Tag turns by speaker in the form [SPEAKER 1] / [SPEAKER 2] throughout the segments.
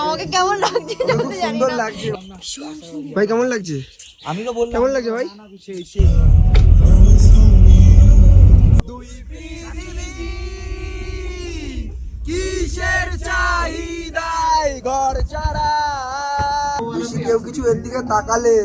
[SPEAKER 1] আমাকে কেমন লাগছে আমি জানি
[SPEAKER 2] সুন্দর লাগছে। ভাই কেমন লাগছে?
[SPEAKER 3] আমি তো বললাম
[SPEAKER 2] কেমন লাগছে ভাই?
[SPEAKER 3] সেই সেই
[SPEAKER 2] কিসের চাহিদায় ঘর ছাড়া? বেশি কেউ কিছু এর দিকে তাকালে।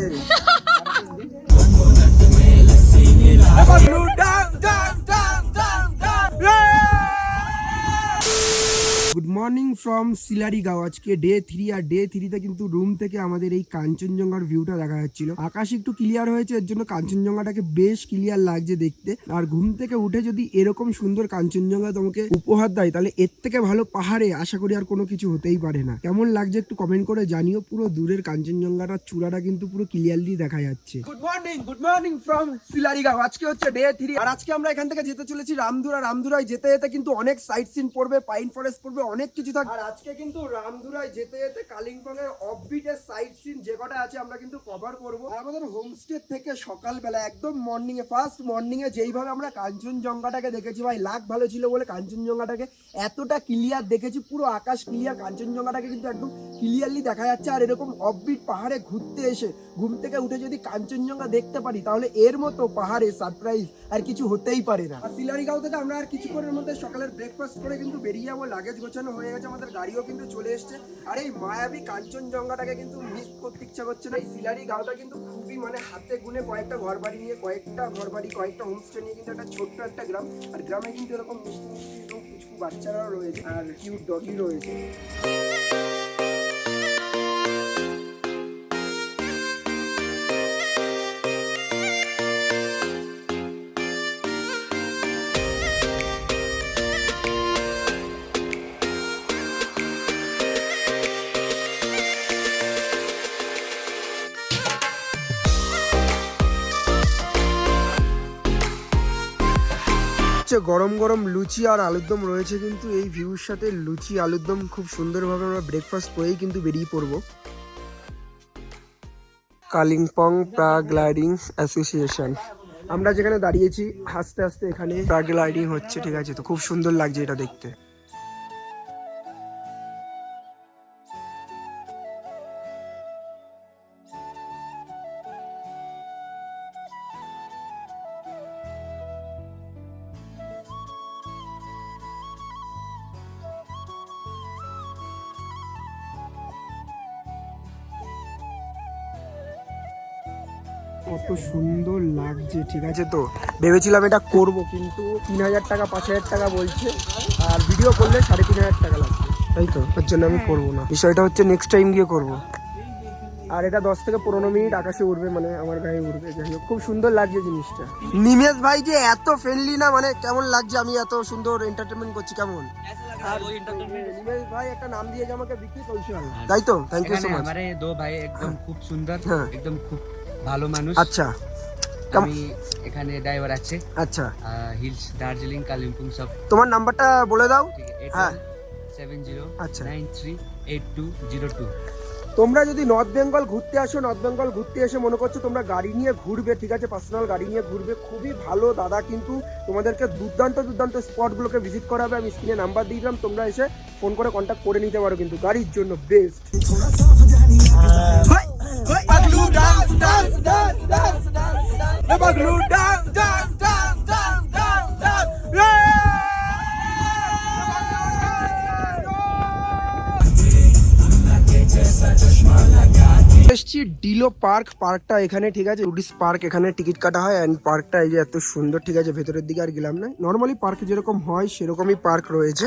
[SPEAKER 2] Good morning from Sillerygaon. আজকে ডে থ্রি আর ডে থ্রিতে কিন্তু রুম থেকে আমাদের এই কাঞ্চনজঙ্ঘার ভিউটা দেখা যাচ্ছিল। আকাশ একটু ক্লিয়ার হয়েছে, এর জন্য কাঞ্চনজঙ্ঘাটাকে বেশ ক্লিয়ার লাগছে দেখতে। আর ঘুম থেকে উঠে যদি এরকম সুন্দর কাঞ্চনজঙ্ঘা তোমাকে উপহার দেয়, তাহলে এর থেকে ভালো পাহাড়ে আশা করি আর কোনো কিছু হতেই পারে না। কেমন লাগছে একটু কমেন্ট করে জানিও, পুরো দূরের কাঞ্চনজঙ্ঘাটার চূড়াটা কিন্তু পুরো ক্লিয়ারলি দেখা যাচ্ছে। Good morning good morning from Sillerygaon. আজকে হচ্ছে ডে থ্রি আর আজকে আমরা এখান থেকে যেতে চলেছি রামধুরা। রামধুরায় যেতে যেতে কিন্তু অনেক সাইট সিন পড়বে পাইন ফরেস্ট পড়বে অনেক কিছু থাকবে আর আজকে কিন্তু রামধুরায় যেতে যেতে কালিম্পং এর অফবিটের সাইট সিন যে কটা আছে আমরা কিন্তু কভার করব। আমাদের হোমস্টে থেকে সকালবেলা, একদম মর্নিং এ ফার্স্ট মর্নিং এ যেইভাবে আমরা কাঞ্চনজঙ্ঘাটাকে দেখেছি, ভাই লাখ ভালো ছিল বলে কাঞ্চনজঙ্ঘাটাকে এতটা ক্লিয়ার দেখেছি, পুরো আকাশ ক্লিয়ার কাঞ্চনজঙ্ঘাটাকে কিন্তু একদম ক্লিয়ারলি দেখা যাচ্ছে। আর এরকম অফবিট পাহাড়ে ঘুরতে এসে, ঘুম থেকে উঠে যদি কাঞ্চনজঙ্ঘা দেখতে পারি, তাহলে এর মতো পাহাড়ে সারপ্রাইজ আর কিছু হতেই পারে না। আর সিলারিগাঁও থেকে আমরা আর কিছুক্ষণের মধ্যে সকালের ব্রেকফাস্ট করে কিন্তু বেরিয়ে যাব লাগেজ গোছানো হয়ে গেছে, আমাদের গাড়িও কিন্তু চলে এসছে। আর এই মায়াবী কাঞ্চনজঙ্ঘাটাকে কিন্তু মিস করতে ইচ্ছা করছে না। এই সিলারি গাঁওটা কিন্তু খুবই মানে হাতে গুনে কয়েকটা ঘর বাড়ি নিয়ে, কয়েকটা ঘর বাড়ি কয়েকটা হোমস্টে নিয়ে কিন্তু একটা ছোট্ট একটা গ্রাম। আর গ্রামে কিন্তু এরকম মিষ্টি মিষ্টি কিছু বাচ্চারাও রয়েছে আর কিউট ডগি রয়েছে। গরম গরম লুচি আর আলুরদম রয়েছে, কিন্তু এই ভিউর সাথে লুচি, আলুরদম খুব সুন্দরভাবে আমরা ব্রেকফাস্ট করেই কিন্তু বেরিয়ে পড়ব। Kalimpong paragliding association. আমরা যেখানে দাঁড়িয়েছি, আস্তে আস্তে এখানে প্রাগ্লাইডিং হচ্ছে, ঠিক আছে, তো খুব সুন্দর লাগছে এটা দেখতে। ঠিক আছে তো? ভেবেছিলাম এটা করব কিন্তু তিন হাজার টাকা পাঁচ হাজার টাকা বলছে। আর ভিডিও করলে সাড়ে তিন হাজার টাকা লাগবে। তাই তো? ওর জন্য আমি করব না। বিষয়টা হচ্ছে নেক্সট টাইম গিয়ে করব। আর এটা দশ থেকে পনেরো মিনিট আকাশে উঠবে মানে আমার গায়ে উঠবে যাই হোক খুব সুন্দর লাগছে জিনিসটা। নিমেশ ভাই যে এত ফ্রেন্ডলি না মানে কেমন লাগছে? আমি এত সুন্দর এন্টারটেনমেন্ট করছি কেমন? আর নিমেশ ভাই একটা নাম দিয়েছে আমাকে বিক্রি কৌশল। তাই তো? থ্যাংক ইউ সো মাচ
[SPEAKER 3] আমারে দো ভাই একদম খুব সুন্দর
[SPEAKER 2] হ্যাঁ।
[SPEAKER 3] একদম খুব ভালো মানুষ।
[SPEAKER 2] আচ্ছা।
[SPEAKER 3] আমি এখানে ড্রাইভার আছে।
[SPEAKER 2] আচ্ছা।
[SPEAKER 3] হিলস দার্জিলিং কালিম্পং সব।
[SPEAKER 2] তোমার নাম্বারটা বলে দাও। হ্যাঁ।
[SPEAKER 3] সেভেন জিরো
[SPEAKER 2] আচ্ছা।
[SPEAKER 3] Nine three eight two zero two
[SPEAKER 2] তোমরা যদি নর্থ বেঙ্গল ঘুরতে আসো নর্থ বেঙ্গল ঘুরতে এসে মনে করছ তোমরা গাড়ি নিয়ে ঘুরবে ঠিক আছে পার্সোনাল গাড়ি নিয়ে ঘুরবে খুবই ভালো দাদা কিন্তু তোমাদেরকে দুর্দান্ত দুর্দান্ত স্পটগুলোকে ভিজিট করাবে আমি স্ক্রিনে নাম্বার দিয়ে দিলাম তোমরা এসে ফোন করে কন্ট্যাক্ট করে নিতে পারো কিন্তু গাড়ির জন্য বেস্ট এসছি ডিলো পার্ক পার্কটা এখানে ঠিক আছে টুরিস্ট পার্ক এখানে টিকিট কাটা হয় অ্যান্ড পার্কটা এই যে এত সুন্দর ঠিক আছে ভেতরের দিকে আর গেলাম না। নর্মালি পার্ক যেরকম হয় সেরকমই পার্ক রয়েছে।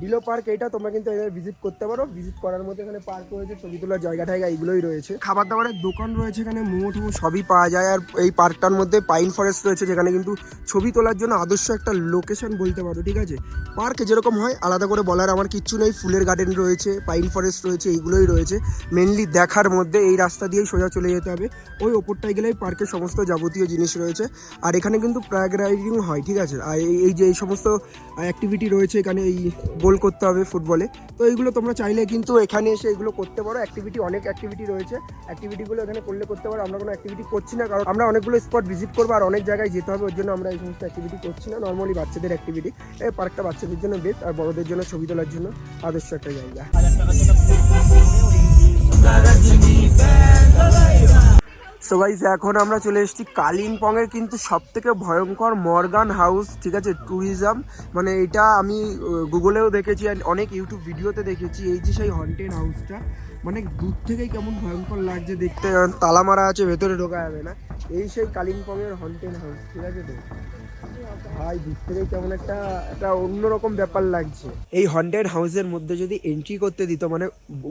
[SPEAKER 2] ডিলো পার্ক এটা তোমরা কিন্তু এখানে ভিজিট করতে পারো। ভিজিট করার মধ্যে এখানে পার্ক রয়েছে, ছবি তোলার জায়গা টায়গা এগুলোই রয়েছে। খাবার দাবারের দোকান রয়েছে এখানে, মোমো টোমো সবই পাওয়া যায়। আর এই পার্কটার মধ্যে পাইন ফরেস্ট রয়েছে, যেখানে কিন্তু ছবি তোলার জন্য আদর্শ একটা লোকেশন বলতে পারো, ঠিক আছে? পার্ক যেরকম হয়, আলাদা করে বলার আমার কিচ্ছু নেই। ফুলের গার্ডেন রয়েছে পাইন ফরেস্ট রয়েছে, এইগুলোই রয়েছে। মেনলি দেখার মধ্যে এই রাস্তা দিয়েই সোজা চলে যেতে হবে। ওই ওপরটায় গেলেই পার্কের সমস্ত যাবতীয় জিনিস রয়েছে। আর এখানে কিন্তু প্রাগ রাইডিং হয়, ঠিক আছে? আর এই যে এই সমস্ত অ্যাক্টিভিটি রয়েছে এখানে, এই গোল করতে হবে ফুটবলে। তো এইগুলো তোমরা চাইলে কিন্তু এখানে এসে এগুলো করতে পারো। অ্যাক্টিভিটি অনেক অ্যাক্টিভিটি রয়েছে। অ্যাক্টিভিটিগুলো এখানে করলে করতে পারো। আমরা কোনো অ্যাক্টিভিটি করছি না কারণ আমরা অনেকগুলো স্পট ভিজিট করব আর অনেক জায়গায় যেতে হবে। ওর জন্য আমরা এই সমস্ত অ্যাক্টিভিটি করছি না। নর্মালি বাচ্চাদের অ্যাক্টিভিটি এই পার্কটা বাচ্চাদের জন্য বেস্ট আর বড়দের জন্য ছবি তোলার জন্য আদর্শ একটা জায়গা। সো এখন আমরা চলে এসেছি কালিম্পংয়ের কিন্তু সবথেকে ভয়ঙ্কর মর্গান হাউস, ঠিক আছে? ট্যুরিজম মানে এটা আমি গুগলেও দেখেছি অনেক ইউটিউব ভিডিওতে দেখেছি। এই যে সেই হন্টেড হাউসটা মানে দূর থেকেই কেমন ভয়ঙ্কর লাগছে দেখতে। তালা মারা আছে, ভেতরে ঢোকা যাবে না। এই সেই কালিম্পং এর হন্টেড হাউস ঠিক আছে তো? ভাই দূর থেকে কেমন একটা একটা অন্যরকম ব্যাপার লাগছে। এই হন্টেড হাউসের মধ্যে যদি এন্ট্রি করতে দিত মানে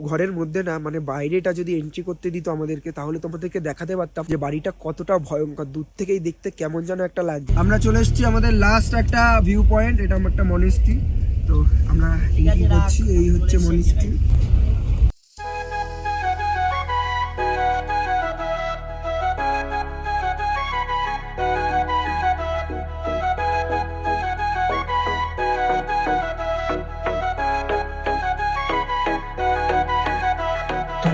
[SPEAKER 2] ঘরের মধ্যে না মানে বাইরেটা যদি এন্ট্রি করতে দিত আমাদেরকে, তাহলে তোমাদেরকে দেখাতে পারতাম যে বাড়িটা কতটা ভয়ঙ্কর, দূর থেকেই দেখতে কেমন যেন একটা লাগছে। আমরা চলে এসেছি আমাদের লাস্ট একটা ভিউ পয়েন্ট এটা আমার একটা মনিস্ট্রি তো আমরা এন্ট্রি এই হচ্ছে মনিস্ট্রি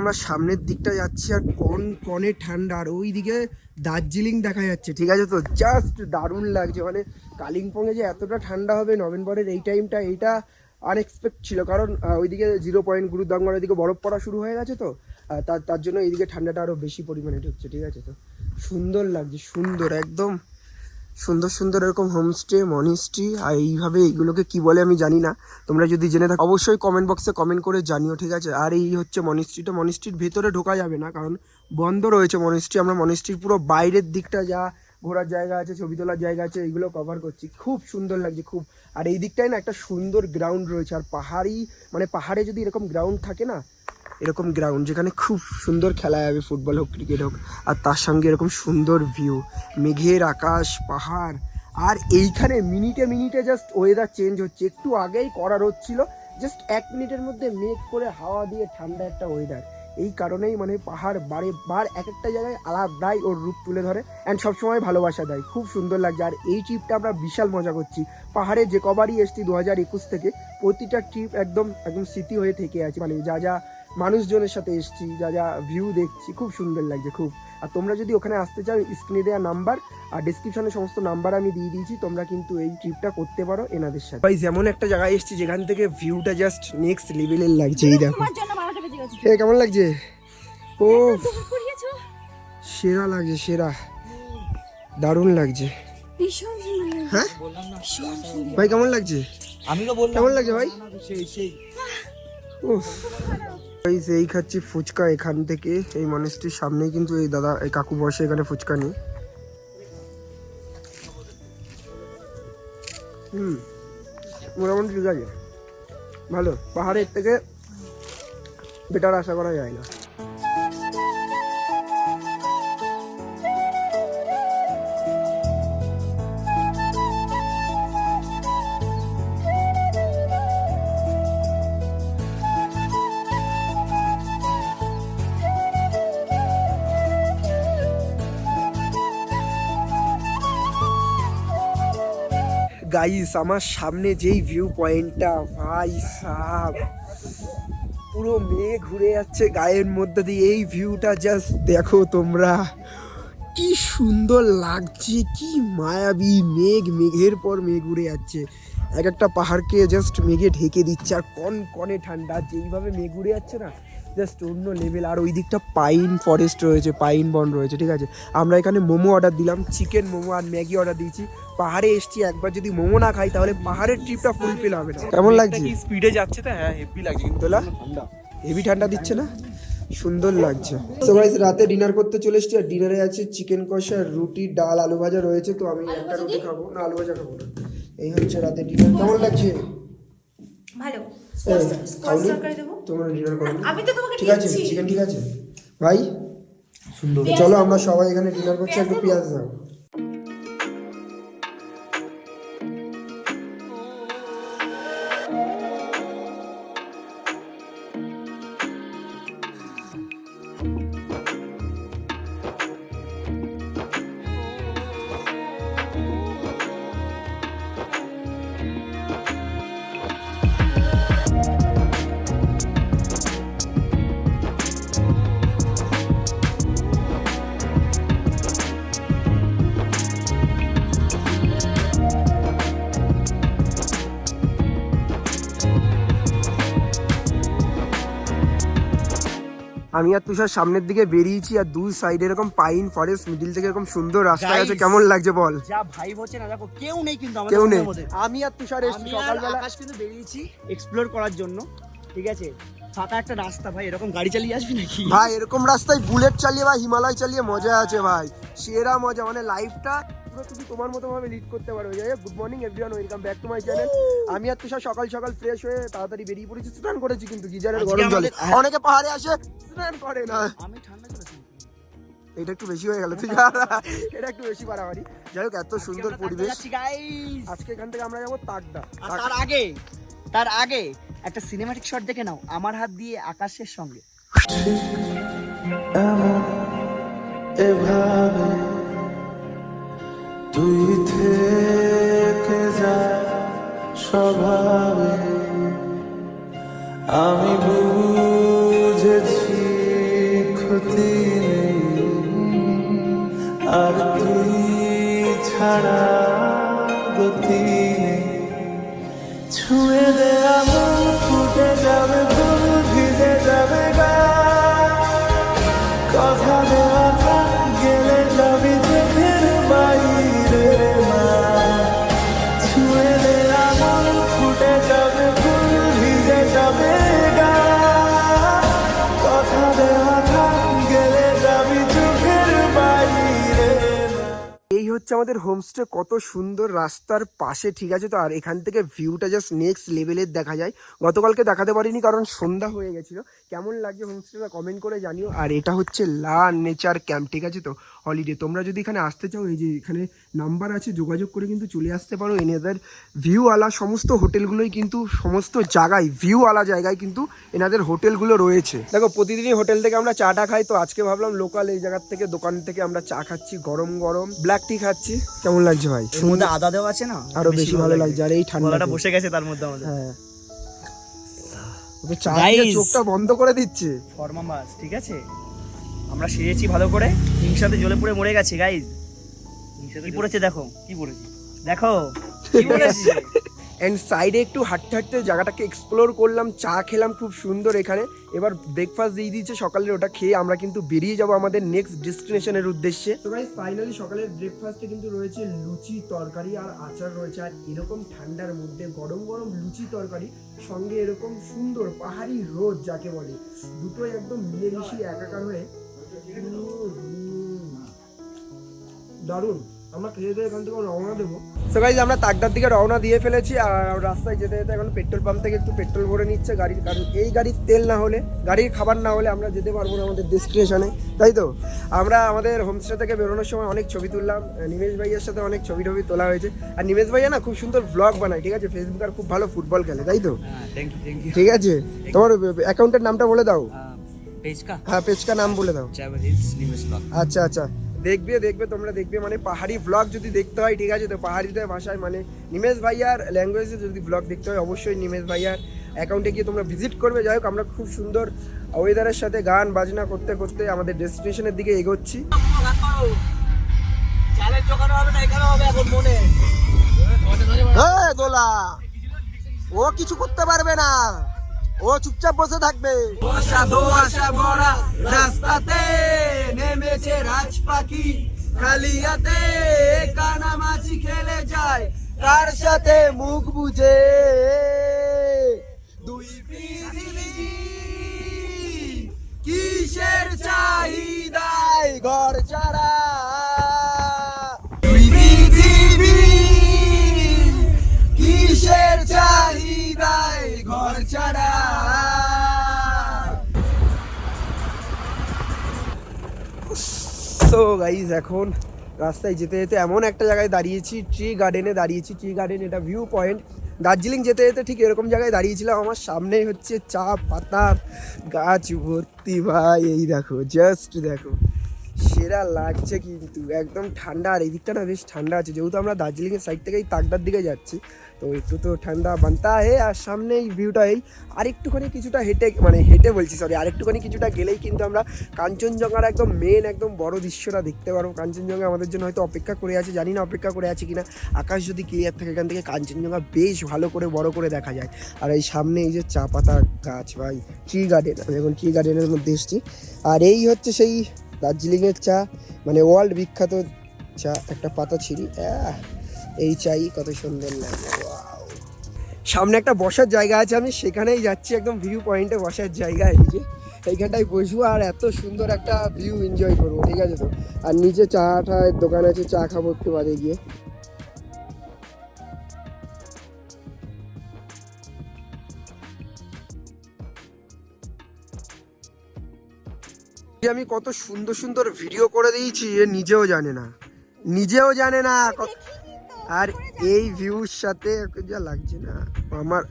[SPEAKER 2] আমরা সামনের দিকটা যাচ্ছি আর কন কনে ঠান্ডা, আর ওই দিকে দার্জিলিং দেখা যাচ্ছে, ঠিক আছে তো? জাস্ট দারুণ লাগছে মানে কালিম্পংয়ে যে এতটা ঠান্ডা হবে নভেম্বরের এই টাইমটা এইটা আনএক্সপেক্ট ছিল। কারণ ওইদিকে জিরো পয়েন্ট গুরুদাঙ্গর ওইদিকে বরফ পড়া শুরু হয়ে গেছে তো তার তার জন্য এইদিকে ঠান্ডাটা আরও বেশি পরিমাণে ঢুকছে, ঠিক আছে তো? সুন্দর লাগছে, সুন্দর, একদম সুন্দর সুন্দর এরকম হোমস্টে মনিস্ট্রি আর এইভাবে এইগুলোকে কি বলে আমি জানি না। তোমরা যদি জেনে থাকো, অবশ্যই কমেন্ট বক্সে কমেন্ট করে জানিও, ঠিক আছে? আর এই হচ্ছে মনিস্ট্রিটা মনিস্ট্রির ভেতরে ঢোকা যাবে না, কারণ বন্ধ রয়েছে মনিস্ট্রি আমরা মনিস্ট্রির পুরো বাইরের দিকটা যা ঘোরার জায়গা আছে, ছবি তোলার জায়গা আছে এইগুলো কভার করছি। খুব সুন্দর লাগছে, খুব। আর এই দিকটায় না একটা সুন্দর গ্রাউন্ড রয়েছে, আর পাহাড়ি মানে পাহাড়ে যদি এরকম গ্রাউন্ড থাকে না এরকম গ্রাউন্ড যেখানে খুব সুন্দর খেলা যাবে ফুটবল হোক ক্রিকেট হোক, আর তার সঙ্গে এরকম সুন্দর ভিউ মেঘের আকাশ, পাহাড়, আর এইখানে মিনিটে মিনিটে জাস্ট ওয়েদার চেঞ্জ হচ্ছে। একটু আগেই করা রোদ ছিল জাস্ট এক মিনিটের মধ্যে মেঘ করে হাওয়া দিয়ে ঠান্ডা একটা ওয়েদার এই কারণেই মানে পাহাড় বারে বার এক একটা জায়গায় আলাদাই ওর রূপ তুলে ধরে। অ্যান্ড সবসময় ভালোবাসা দেয়, খুব সুন্দর লাগছে। আর এই ট্রিপটা আমরা বিশাল মজা করছি। পাহাড়ে যে কবারই এসছি দু হাজার একুশ থেকে, প্রতিটা ট্রিপ একদম একদম স্মৃতি হয়ে থেকে আছে। মানে যা যা মানুষজনের সাথে এসছি যা যা ভিউ দেখছি খুব সুন্দর লাগছে খুব। আর তোমরা যদি ওখানে আসতে চাও স্ক্রিনে দেওয়া নাম্বার আর ডিসক্রিপশনে সমস্ত নাম্বার আমি দিয়ে দিয়েছি তোমরা কিন্তু এই ট্রিপটা করতে পারো এনাদের সাথে। ভাই যেমন একটা জায়গায় এসছি যেখান থেকে ভিউটা জাস্ট নেক্সট লেভেলের লাগছে এই দেখো। এ কেমন লাগছে? ও সেরা লাগছে সেরা। দারুণ লাগছে। হ্যাঁ? ভাই কেমন লাগছে?
[SPEAKER 4] আমি তো বললাম
[SPEAKER 2] কেমন লাগছে ভাই?
[SPEAKER 4] সেই সেই।
[SPEAKER 2] উফ এই খাচ্ছি ফুচকা এখান থেকে। এই মানুষটির সামনেই কিন্তু এই দাদা, এই কাকু বসে এখানে ফুচকা নিয়ে। হুম, মোটামুটি ঠিক আছে। ভালো, পাহাড়ের থেকে বেটার আশা করা যায় না। গাইস আমার সামনে যেই ভিউ পয়েন্টটা ভাই সাহ পুরো মেঘ ঘুরে যাচ্ছে গায়ের মধ্যে দিয়ে। এই ভিউটা জাস্ট দেখো তোমরা। কি সুন্দর লাগছে, কি মায়াবী মেঘ, মেঘের পর মেঘ উড়ে যাচ্ছে। এক একটা পাহাড়কে জাস্ট মেঘে ঢেকে দিচ্ছে, আর কন কনে ঠান্ডা। যেইভাবে মেঘ উড়ে যাচ্ছে না জাস্ট অন্য লেভেল আর ওই দিকটা পাইন ফরেস্ট রয়েছে পাইন বন রয়েছে, ঠিক আছে? আমরা এখানে মোমো অর্ডার দিলাম চিকেন মোমো আর ম্যাগি অর্ডার দিয়েছি। পাহাড়ে এসছি একবার যদি মোমো না খাই তাহলে পাহাড়ের ট্রিপটা ফুলফিল হবে না। কেমন লাগছে?
[SPEAKER 4] স্পিডে যাচ্ছে তো? হ্যাঁ হেভি লাগছে কিন্তু
[SPEAKER 2] হেভি ঠান্ডা দিচ্ছে না? সুন্দর লাগছে। তো গাইস রাতে ডিনার করতে চলে এসেছি আর ডিনারে আছে চিকেন কষা রুটি ডাল আলু ভাজা রয়েছে তো আমি একটা রুটি খাব। না আলু ভাজা খাব না। এই হচ্ছে রাতে ডিনার কেমন লাগছে?
[SPEAKER 5] ভালো।
[SPEAKER 2] তোমরা ডিনার করো।
[SPEAKER 5] আমি তো তোমাকে
[SPEAKER 2] ঠিক আছে চিকেন ঠিক আছে? ভাই? সুন্দর। চলো আমরা সবাই এখানে ডিনার করছি একটু পেঁয়াজ দাও। আমি আর তুষার সামনের দিকে বেরিয়েছি আর দুই সাইডে এরকম পাইন ফরেস্ট মিডিল থেকে এরকম সুন্দর রাস্তা আছে। কেমন লাগছে বল?
[SPEAKER 4] যা ভাইব হচ্ছে না দেখো কেউ নেই কিন্তু আমাদের
[SPEAKER 2] কেউ নেই। আমি আর তুষার এসেছি সকালবেলা।
[SPEAKER 4] আকাশ কিন্তু বেরিয়েছি এক্সপ্লোর করার জন্য ঠিক আছে? ফাঁকা একটা রাস্তা ভাই এরকম গাড়ি চালিয়ে আসবি নাকি?
[SPEAKER 2] ভাই এরকম রাস্তায় বুলেট চালিয়ে বা হিমালয় চালিয়ে মজা আছে ভাই। সেরা মজা মানে লাইফটা পুরো তুমি তোমার মতো ভাবে লিড করতে পারো। যাই good morning everyone welcome back to my channel আমি আর তুষার সকাল সকাল ফ্রেশ হয়ে তাড়াতাড়ি বেরিয়ে পড়েছি স্নান করেছি কিন্তু গিজারের গরম জলে। অনেকে পাহাড়ে আসে স্নান করে না।
[SPEAKER 4] আমি ঠান্ডা চলেছি
[SPEAKER 2] এটা একটু বেশি হয়ে গেল তুই এটা একটু বেশি বাড়াবাড়ি। যাই হোক এত সুন্দর পরিবেশ। আজকে এখান থেকে আমরা যাব তাকদা।
[SPEAKER 4] আর তার আগে তার আগে একটা সিনেমাটিক শট দেখে নাও আমার হাত দিয়ে আকাশের সঙ্গে।
[SPEAKER 6] এভাবে স্বভাবে আমি বুঝেছি ক্ষতি নেই আর তুই ছাড়া
[SPEAKER 2] হচ্ছে আমাদের হোমস্টে কত সুন্দর রাস্তার পাশে, ঠিক আছে? তো আর এখান থেকে ভিউটা জাস্ট নেক্সট লেভেলের দেখা যায়। গতকালকে দেখাতে পারিনি কারণ সন্ধ্যা হয়ে গেছিল। কেমন লাগছে হোমস্টেটা কমেন্ট করে জানিও। আর এটা হচ্ছে লা নেচার ক্যাম্প, ঠিক আছে তো? হলিডে তোমরা যদি এখানে আসতে চাও এই যে এখানে নাম্বার আছে যোগাযোগ করে কিন্তু চলে আসতে পারো। এনাদের ভিউ আলা সমস্ত হোটেলগুলোই কিন্তু সমস্ত জায়গায় ভিউ আলা জায়গায় কিন্তু এনাদের হোটেলগুলো রয়েছে। দেখো প্রতিদিনই হোটেল থেকে আমরা চাটা খাই তো আজকে ভাবলাম লোকাল এই জায়গার থেকে দোকান থেকে আমরা চা খাচ্ছি গরম গরম। ব্ল্যাক টি খাচ্ছি। কেমন লাগছে ভাই?
[SPEAKER 4] মধ্যে আদা দেওয়া আছে না?
[SPEAKER 2] আরও বেশি ভালো লাগছে আর এই
[SPEAKER 4] ঠান্ডাটা বসে গেছে তার মধ্যে আমাদের।
[SPEAKER 2] হ্যাঁ। চোখটা বন্ধ করে দিচ্ছে।
[SPEAKER 4] ফর্মা মাছ ঠিক আছে? আমরা সেরেছি ভালো করে। হিংসাতে জ্বলে পুড়ে মরে গেছে গাইজ কি পড়েছে দেখো? কি পড়েছে? দেখো কি পড়েছে
[SPEAKER 2] অ্যান্ড সাইডে একটু হাঁটতে হাঁটতে জায়গাটাকে এক্সপ্লোর করলাম চা খেলাম খুব সুন্দর এখানে। এবার ব্রেকফাস্ট দিয়ে দিয়েছে সকালের ওটা খেয়ে আমরা কিন্তু বেরিয়ে যাব আমাদের নেক্সট ডেস্টিনেশনের উদ্দেশ্যে। তো গাইস ফাইনালি সকালের ব্রেকফাস্টে কিন্তু রয়েছে লুচি তরকারি আর আচার রয়েছে। আর এরকম ঠান্ডার মধ্যে গরম গরম লুচি তরকারি সঙ্গে এরকম সুন্দর পাহাড়ি রোদ যাকে বলে। দুটোই একদম মিলেমিশি একাকার হয়ে দারুণ। আমরা খেয়ে দিয়ে এখান থেকে রওনা দেবো। গাইজ আমরা তাকদার দিকে রওনা দিয়ে ফেলেছি আর রাস্তায় যেতে যেতে এখন পেট্রোল পাম্প থেকে একটু পেট্রোল ভরে নিচ্ছে গাড়ির কারণ এই গাড়ির তেল না হলে গাড়ির খাবার না হলে আমরা যেতে পারব না আমাদের ডেস্টিনেশনে তাই তো? আমরা আমাদের হোমস্টে থেকে বেরোনোর সময় অনেক ছবি তুললাম। নিমেশ ভাইয়ের সাথে অনেক ছবি টবি তোলা হয়েছে। আর নিমেশ ভাইয়া না খুব সুন্দর ব্লগ বানায় ঠিক আছে? ফেসবুক আর খুব ভালো ফুটবল খেলে তাই তো?
[SPEAKER 3] হ্যাঁ
[SPEAKER 2] ঠিক আছে? তোমার অ্যাকাউন্টের নামটা বলে দাও।
[SPEAKER 3] পেজ কা
[SPEAKER 2] হ্যাঁ পেজকা নাম বলে দাও। আচ্ছা আচ্ছা। দেখবে দেখবে, তোমরা দেখবে মানে পাহাড়ি ব্লগ যদি দেখতে হয়, ঠিক আছে? তো পাহাড়িদের ভাষায় মানে নিমেশ ভাইয়ার ল্যাঙ্গুয়েজে যদি ব্লগ দেখতে হয়, অবশ্যই নিমেশ ভাইয়ার অ্যাকাউন্টে গিয়ে তোমরা ভিজিট করবে। যাই হোক, আমরা খুব সুন্দর ওয়েদারের সাথে গান বাজনা করতে করতে আমাদের ডেস্টিনেশনের দিকে এগোচ্ছি। দোলা। ও কিছু করতে পারবে না। ও চুপচাপ বসে থাকবে। বসা দোয়াশা ভরা, রাস্তাতে নেমেছে রাজ পাখি খালিয়াতে কানা মাছি খেলে যায় কার সাথে মুখ বুঝে। দুই পৃথিবী কিসের চাহিদায় ঘর ছাড়া? দুই পৃথিবী কিসের চাহিদায় ঘর ছাড়া? তো গাইজ এখন রাস্তায় যেতে যেতে এমন একটা জায়গায় দাঁড়িয়েছি ট্রি গার্ডেনে দাঁড়িয়েছি ট্রি গার্ডেন এটা ভিউ পয়েন্ট দার্জিলিং যেতে যেতে ঠিক এরকম জায়গায় দাঁড়িয়েছিলাম। আমার সামনেই হচ্ছে চা পাতা গাছ ভর্তি ভাই। এই দেখো জাস্ট দেখো, সেরা লাগছে কিন্তু। একদম ঠান্ডা, আর এই দিকটা না বেশ ঠান্ডা আছে। যেহেতু আমরা দার্জিলিংয়ের সাইড থেকেই তাকদার দিকে যাচ্ছি তো একটু তো ঠান্ডা বানতা হে, আর সামনে এই ভিউটা এই আরেকটুখানি কিছুটা হেঁটে মানে হেঁটে বলছি সরি আরেকটুখানি কিছুটা গেলেই কিন্তু আমরা কাঞ্চনজঙ্ঘার একদম মেন একদম বড় দৃশ্যটা দেখতে পারব। কাঞ্চনজঙ্ঘা আমাদের জন্য হয়তো অপেক্ষা করে আছে, জানি না অপেক্ষা করে আছে কিনা। আকাশ যদি ক্লিয়ার থাকে এখান থেকে কাঞ্চনজঙ্ঘা বেশ ভালো করে বড় করে দেখা যায়। আর এই সামনে এই যে চা পাতা গাছ, ভাই ট্রি গার্ডেন আমি এখন ট্রি গার্ডেনের মধ্যে এসেছি। আর এই হচ্ছে সেই দার্জিলিংয়ের চা মানে ওয়ার্ল্ড বিখ্যাত চা, একটা পাতা ছিঁড়ি এই চাই কত সুন্দর লাগে! সামনে একটা বসার জায়গা আছে, আমি সেখানেই যাচ্ছি, একদম ভিউ পয়েন্টে বসার জায়গা এই যে। এইখানটায় বসবো আর এত সুন্দর একটা ভিউ এনজয় করব, ঠিক আছে তো? আর নিচে চা ঠায়ের দোকান আছে, চা খাব একটু বাদে গিয়ে। আমি কত সুন্দর সুন্দর ভিডিও করে দিয়েছি, এ নিজেও জানে না। নিজেও জানে না আর এই ভিউর সাথে যা লাগছে না, আমার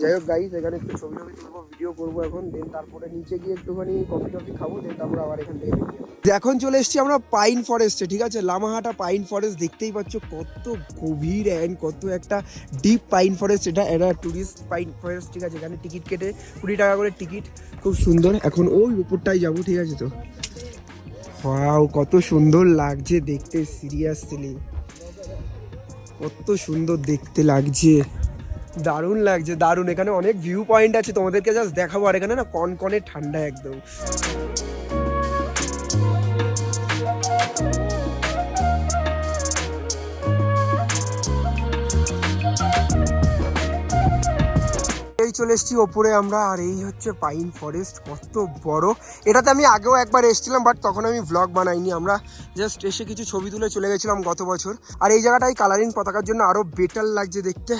[SPEAKER 2] যাই হোক গাইস এখানে একটু ছবি টবি তুলবো ভিডিও করব এখন দেন তারপরে নিচে গিয়ে একটুখানি কফি টফি খাব দেন তারপরে আবার এখান থেকে এখন চলে এসেছি আমরা পাইন ফরেস্টে ঠিক আছে? লামাহাটা পাইন ফরেস্ট দেখতেই পাচ্ছ, কত গভীর অ্যান্ড কত একটা ডিপ পাইন ফরেস্ট এটা এটা টুরিস্ট পাইন ফরেস্ট ঠিক আছে? এখানে টিকিট কেটে কুড়ি টাকা করে টিকিট খুব সুন্দর। এখন ওই উপরটাই যাব, ঠিক আছে তো? ওয়াও কত সুন্দর লাগছে দেখতে সিরিয়াসলি কত সুন্দর দেখতে লাগছে। দারুণ লাগছে, দারুণ। এখানে অনেক ভিউ পয়েন্ট আছে, তোমাদেরকে জাস্ট দেখাবো। আর এখানে না কনকনে ঠান্ডা একদম। চলে এসেছি। ওপরে আমরা, আর এই হচ্ছে পাইন ফরেস্ট, কত বড়। এটাতে আমি আগেও একবার এসেছিলাম, বাট তখন আমি ব্লগ বানাইনি। আমরা জাস্ট এসে কিছু ছবি তুলে চলে গেছিলাম গত বছর। আর এই জায়গাটাই কালারিং পতাকার জন্য আরও বেটার লাগছে দেখতে।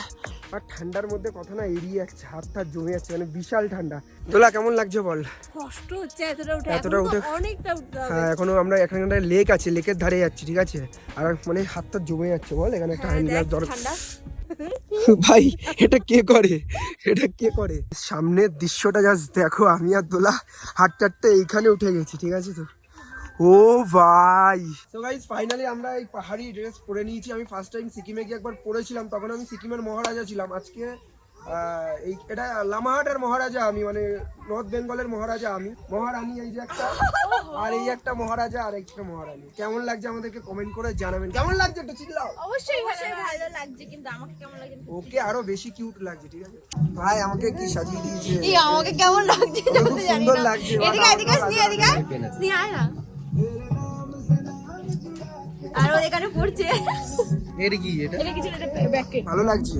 [SPEAKER 2] আর ঠান্ডার মধ্যে কথা না এড়িয়ে যাচ্ছে হাত হাত জমে যাচ্ছে মানে বিশাল ঠান্ডা। দোলা কেমন লাগছে বল?
[SPEAKER 5] কষ্ট হচ্ছে এতটা উঠে
[SPEAKER 2] এতটা উঠে-
[SPEAKER 5] অনেকটা উঠতে হবে।
[SPEAKER 2] হ্যাঁ এখনও আমরা এখানে লেক আছে লেকের ধারে যাচ্ছি ঠিক আছে? আর মানে হাত হাত জমে যাচ্ছে বল এখানে একটা
[SPEAKER 5] হ্যাঁ,
[SPEAKER 2] হ্যান্ড
[SPEAKER 5] দেখ
[SPEAKER 2] দরকার।
[SPEAKER 5] ঠান্ডা।
[SPEAKER 2] ভাই এটা কে করে? এটা কে করে? সামনের দৃশ্যটা জাস্ট দেখো আমি আর দোলা হাঁটতে হাঁটতে এইখানে উঠে গেছি ঠিক আছে তো? ও ভাই। তো গাইস ফাইনালি আমরা এই পাহাড়ি ড্রেস পরে নিয়েছি। আমি ফার্স্ট টাইম সিকিমে গিয়ে একবার পরেছিলাম তখন আমি সিকিমের মহারাজা ছিলাম। আজকে এই এটা লামাহাটের মহারাজা আমি মানে নর্থ বেঙ্গলের মহারাজা আমি। মহারানী এই যে একটা আর এই একটা মহারাজা আর একটা মহারানী। কেমন লাগছে আমাদেরকে কমেন্ট করে জানাবেন। কেমন লাগছে একটু চিল্লাও?
[SPEAKER 5] অবশ্যই অবশ্যই ভালো লাগছে কিন্তু আমাকে কেমন লাগে
[SPEAKER 2] ওকে আরও বেশি কিউট লাগছে ঠিক আছে? ভাই আমাকে কি সাজিয়ে দিয়েছে?
[SPEAKER 5] এই আমাকে কেমন লাগছে
[SPEAKER 2] সুন্দর লাগছে,
[SPEAKER 5] এদিকে
[SPEAKER 2] বাবা,
[SPEAKER 5] এদিকে। এদিকে আয় না আর ও এখানে পড়ছে।
[SPEAKER 3] এর কি এটা?
[SPEAKER 5] এটা কিছু এটা ব্যাকে
[SPEAKER 2] ভালো লাগছে।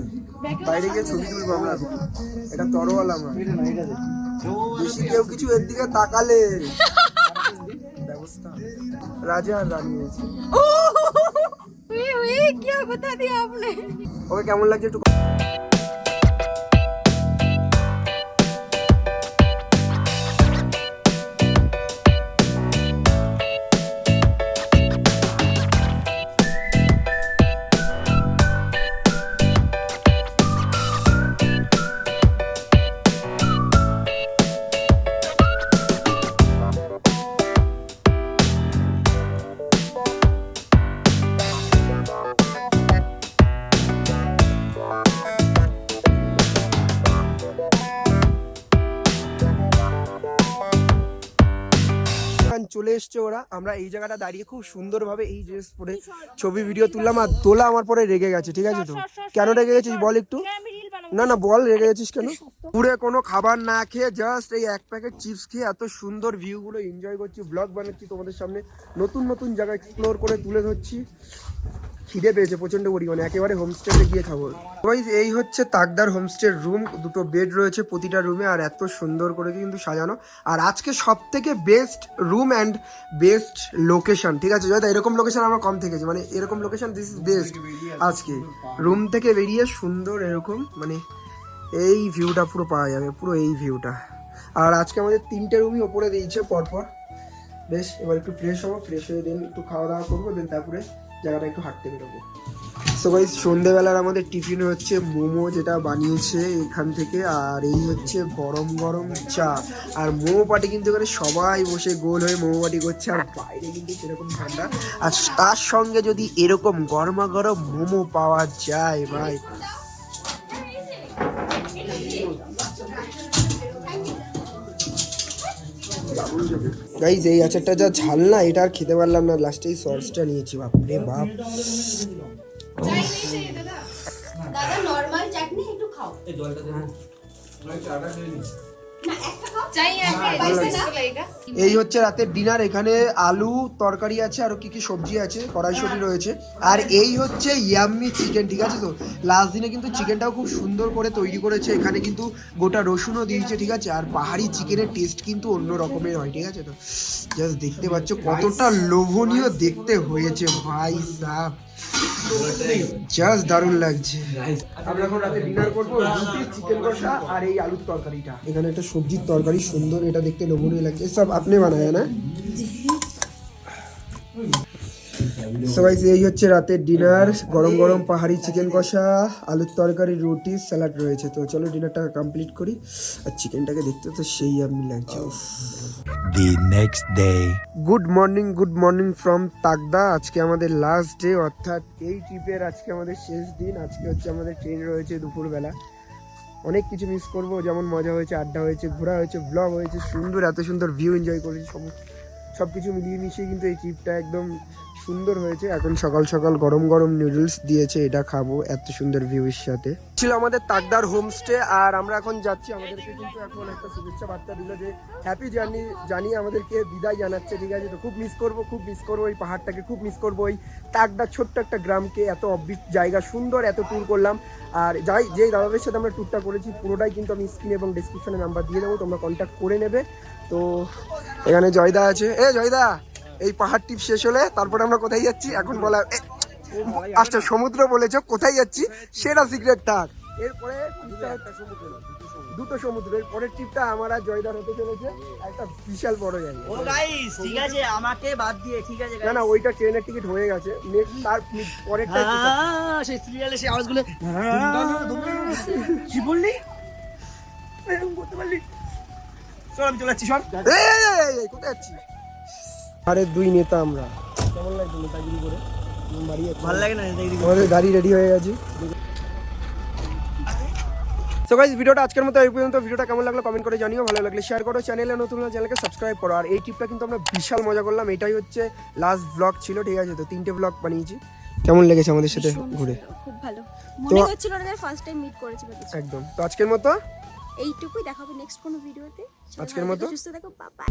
[SPEAKER 2] বাইরে গিয়ে ছবি তুলবো আমরা। এটা তরোয়াল আমার বেশি কেউ কিছু এর দিকে তাকালে। ব্যবস্থা। রাজা আর রানী আছে।
[SPEAKER 5] উই উই কি বতা দিয়া আপনি।
[SPEAKER 2] ওকে কেমন লাগছে একটু এসছে ওরা। আমরা এই জায়গাটা দাঁড়িয়ে খুব সুন্দরভাবে এই ড্রেস পরে ছবি ভিডিও তুললাম আর তোলা আমার পরে রেগে গেছে ঠিক আছে তো? কেন রেগে গেছিস বল একটু? না না বল রেগে গেছিস কেন? পুরে কোনো খাবার না খেয়ে জাস্ট এই এক প্যাকেট চিপস খেয়ে এত সুন্দর ভিউগুলো এনজয় করছি ব্লগ বানাচ্ছি তোমাদের সামনে। নতুন নতুন জায়গা এক্সপ্লোর করে তুলে ধরছি। খিদে পেয়েছে প্রচণ্ড পরিমাণে। একেবারে হোমস্টেতে গিয়ে খাব। Guys, এই হচ্ছে তাকদার হোমস্টের রুম দুটো বেড রয়েছে প্রতিটা রুমে আর এত সুন্দর করে কিন্তু সাজানো। আর আজকে সব থেকে best room and best location ঠিক আছে? জয়দা এরকম লোকেশন আমরা কম থেকেছি। মানে এরকম লোকেশন দিস ইজ বেস্ট আজকে। রুম থেকে বেরিয়ে সুন্দর এরকম মানে এই ভিউটা পুরো পাওয়া যাবে পুরো এই ভিউটা আর আজকে আমাদের তিনটে রুমই ওপরে দিয়েছে পরপর। বেশ এবার একটু ফ্রেশ হব ফ্রেশ হয়ে দেন একটু খাওয়া দাওয়া করব দেন তারপরে জায়গাটা একটু হাঁটতে বেরোবো। সো গাইস সন্ধেবেলার আমাদের টিফিন হচ্ছে মোমো যেটা বানিয়েছে এখান থেকে আর এই হচ্ছে গরম গরম চা। আর মোমো পাটি কিন্তু এখানে সবাই বসে গোল হয়ে মোমো পাটি করছে আর বাইরে কিন্তু সেরকম ঠান্ডা। আর তার সঙ্গে যদি এরকম গরমা গরম মোমো পাওয়া যায় ভাই। গাইজ এই আচারটা যা ঝাল না এটা আর খেতে পারলাম না। লাস্টে এই সসটা নিয়েছি বাপরে বাপ।
[SPEAKER 5] দাদা। নরমাল চাটনি একটু খাও। খেয়ে চাই
[SPEAKER 2] এই হচ্ছে রাতের ডিনার এখানে আলু তরকারি আছে আর কি কি সবজি আছে কড়াইশুটি রয়েছে। আর এই হচ্ছে ইয়াম্মি চিকেন ঠিক আছে তো? লাস্ট দিনে কিন্তু চিকেনটাও খুব সুন্দর করে তৈরি করেছে এখানে কিন্তু গোটা রসুনও দিয়েছে ঠিক আছে? আর পাহাড়ি চিকেনের টেস্ট কিন্তু অন্য রকমের হয় ঠিক আছে তো? জাস্ট দেখতে পাচ্ছ কতটা লোভনীয় দেখতে হয়েছে ভাই সাহ জাস্ট দারুণ লাগছে। আমরা এখন রাতে ডিনার করব রুটি চিকেন কষা আর এই আলুর তরকারিটা। এখানে একটা সবজির তরকারি সুন্দর এটা দেখতে লোভনীয় লাগছে। সব আপনি বানায় না? সবাই এই হচ্ছে রাতের ডিনার গরম গরম পাহাড়ি চিকেন কষা আলুর তরকারি রুটি স্যালাড রয়েছে। তো চলো ডিনারটা কমপ্লিট করি। আর চিকেনটাকে দেখতে তো সেই আমি লাগছে
[SPEAKER 7] the next day.
[SPEAKER 2] Good morning good morning from Takdah আজকে আমাদের লাস্ট ডে অর্থাৎ এই ট্রিপের আজকে আমাদের শেষ দিন। আজকে হচ্ছে আমাদের ট্রেন রয়েছে দুপুরবেলা। অনেক কিছু মিস করব যেমন মজা হয়েছে আড্ডা হয়েছে ঘোরা হয়েছে ব্লগ হয়েছে সুন্দর এত সুন্দর ভিউ এনজয় করেছি সব সব কিছু মিলিয়ে মিশিয়ে কিন্তু এই ট্রিপটা একদম সুন্দর হয়েছে। এখন সকাল সকাল গরম গরম নুডলস দিয়েছে, এটা খাব, এত সুন্দর ভিউয়ের সাথে। ছিল আমাদের তাকদার হোমস্টে আর আমরা এখন যাচ্ছি, আমাদেরকে কিন্তু এখন একটা শুভেচ্ছা বার্তা দিল যে হ্যাপি জার্নি জানিয়ে আমাদেরকে বিদায় জানাচ্ছে, ঠিক আছে? তো খুব মিস করব, খুব মিস করব এই পাহাড়টাকে, খুব মিস করব ওই তাকদার ছোট্ট একটা গ্রামকে, এত অবৃত জায়গা, সুন্দর এত ট্যুর করলাম। আর যাই, যেই দাদাদের সাথে আমরা ট্যুরটা করেছি, পুরোটাই কিন্তু আমি স্ক্রিন এবং ডিসক্রিপশনে নাম্বার দিয়ে দেবো, তোমরা কন্ট্যাক্ট করে নেবে। তো এখানে জয়দা আছে। এ জয়দা! এই পাহাড় টিপ শেষ হলে তারপরে আমরা কোথায় যাচ্ছি? এখন বলা আচ্ছা সমুদ্র বলেছ কোথায় যাচ্ছি? সেটা সিক্রেট থাক। এরপরে দুটো সমুদ্র এর পরের ট্রিপটা আমার আর জয়দার হতে চলেছে। একটা বিশাল বড় জায়গা।
[SPEAKER 4] ও গাইস ঠিক আছে আমাকে বাদ দিয়ে ঠিক আছে
[SPEAKER 2] না না ওইটা ট্রেনের টিকিট হয়ে গেছে। নেক্সট তার পরেরটা
[SPEAKER 4] হ্যাঁ, সেই সিরিয়ালে সেই আওয়াজগুলো। কি বললি? এরকম করতে পারলি? চল আমি চলে যাচ্ছি
[SPEAKER 2] এই, কোথায় যাচ্ছিস? আরে দুই নেতা আমরা। কেমন লাগছে নেতাগিরি করে? আমি বাড়ি যাচ্ছি।
[SPEAKER 4] ভালো লাগে না
[SPEAKER 2] আমাদের গাড়ি রেডি হয়ে গেছে। সো গাইজ ভিডিওটা আজকের মতো এই পর্যন্ত। ভিডিওটা কেমন লাগল কমেন্ট করে জানিও। ভালো লাগলে শেয়ার করো চ্যানেলে নতুন হলে চ্যানেলকে সাবস্ক্রাইব করো। আর এই ট্রিপটা কিন্তু আমরা বিশাল মজা করলাম। এটাই হচ্ছে লাস্ট ব্লগ ছিল ঠিক আছে? তো তিনটে ব্লগ বানিয়েছি। কেমন লেগেছে আমাদের সাথে ঘুরে?
[SPEAKER 5] খুব ভালো। মনে হচ্ছিল না ফার্স্ট টাইম মিট করেছি
[SPEAKER 2] একদম। তো আজকের মতো
[SPEAKER 5] এইটুকুই দেখাবো নেক্সট কোনো ভিডিওতে।
[SPEAKER 2] আজকের মতো?
[SPEAKER 5] সুস্থ দেখো বাবা